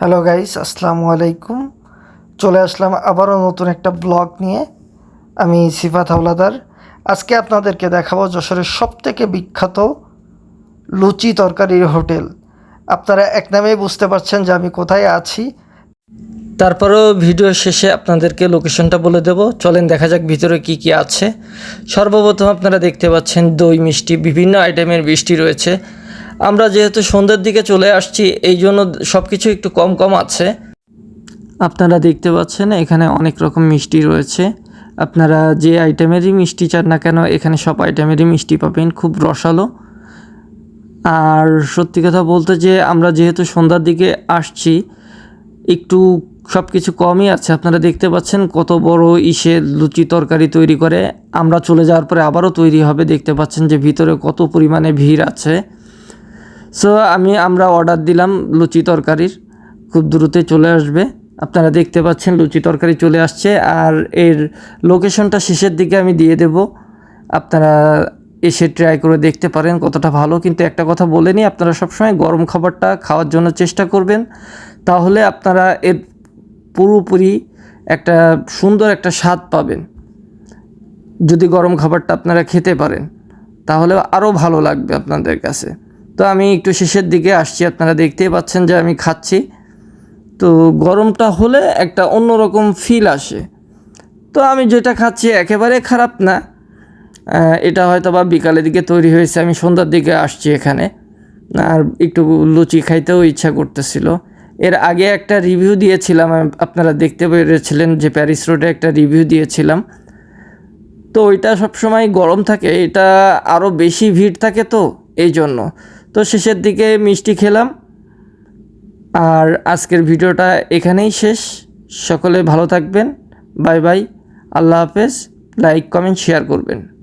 Hello guys আসসালামু আলাইকুম চলে আসলাম আবারও নতুন একটা ব্লগ নিয়ে। আমি সিফাত হাওলাদার। আজকে আপনাদেরকে দেখাবো যশোরের সবথেকে বিখ্যাত লুচি তরকারির হোটেল। আপনারা এক নামেই বুঝতে পারছেন যে আমি কোথায় আছি। তারপরেও ভিডিও শেষে আপনাদেরকে লোকেশনটা বলে দেব। চলেন দেখা যাক ভিতরে কি কি আছে। সর্বপ্রথম আপনারা দেখতে পাচ্ছেন দই মিষ্টি, বিভিন্ন আইটেমের মিষ্টি রয়েছে। আমরা যেহেতু সন্ধ্যের দিকে চলে আসছি, এই জন্য সব কিছু একটু কম কম আছে। আপনারা দেখতে পাচ্ছেন, এখানে অনেক রকম মিষ্টি রয়েছে। আপনারা যে আইটেমেরই মিষ্টি চান না কেন, এখানে সব আইটেমেরই মিষ্টি পাবেন, খুব রসালো। আর সত্যি কথা বলতে যে, আমরা যেহেতু সন্ধ্যার দিকে আসছি, একটু সব কিছু কমই আছে। আপনারা দেখতে পাচ্ছেন কত বড় ইসে লুচি তরকারি তৈরি করে। আমরা চলে যাওয়ার পরে আবারও তৈরি হবে। দেখতে পাচ্ছেন যে ভিতরে কত পরিমাণে ভিড় আছে। সো আমি আমরা অর্ডার দিলাম লুচি তরকারির। খুব দ্রুতই চলে আসবে। আপনারা দেখতে পাচ্ছেন লুচি তরকারি চলে আসছে আর এর লোকেশনটা শেষের দিকে আমি দিয়ে দেব। আপনারা এসে ট্রাই করে দেখতে পারেন কতটা ভালো। কিন্তু একটা কথা বলে নিই, আপনারা সবসময় গরম খাবারটা খাওয়ার জন্য চেষ্টা করবেন। তাহলে আপনারা এর পুরোপুরি একটা সুন্দর একটা স্বাদ পাবেন। যদি গরম খাবারটা আপনারা খেতে পারেন, তাহলে আরও ভালো লাগবে আপনাদের কাছে। তো আমি একটু শেষের দিকে আসছি, আপনারা দেখতেই পাচ্ছেন যে আমি খাচ্ছি। তো গরমটা হলে একটা অন্যরকম ফিল আসে। তো আমি যেটা খাচ্ছি একেবারে খারাপ না এটা হয়তো বা বিকালের দিকে তৈরি হয়েছে, আমি সন্ধ্যার দিকে আসছি এখানে। আর একটু লুচি খাইতেও ইচ্ছা করতেছিল। এর আগে একটা রিভিউ দিয়েছিলাম আপনারা দেখতে পেরেছিলেন যে প্যারিস রোডে একটা রিভিউ দিয়েছিলাম। তো ওইটা সবসময় গরম থাকে, এটা আরও বেশি ভিড় থাকে তো এই জন্য তো শেষের দিকে মিষ্টি খেলাম। আর আজকের ভিডিওটা এখানেই শেষ। সকলে ভালো থাকবেন। Bye bye. আল্লাহ হাফেজ। লাইক, কমেন্ট, শেয়ার করবেন।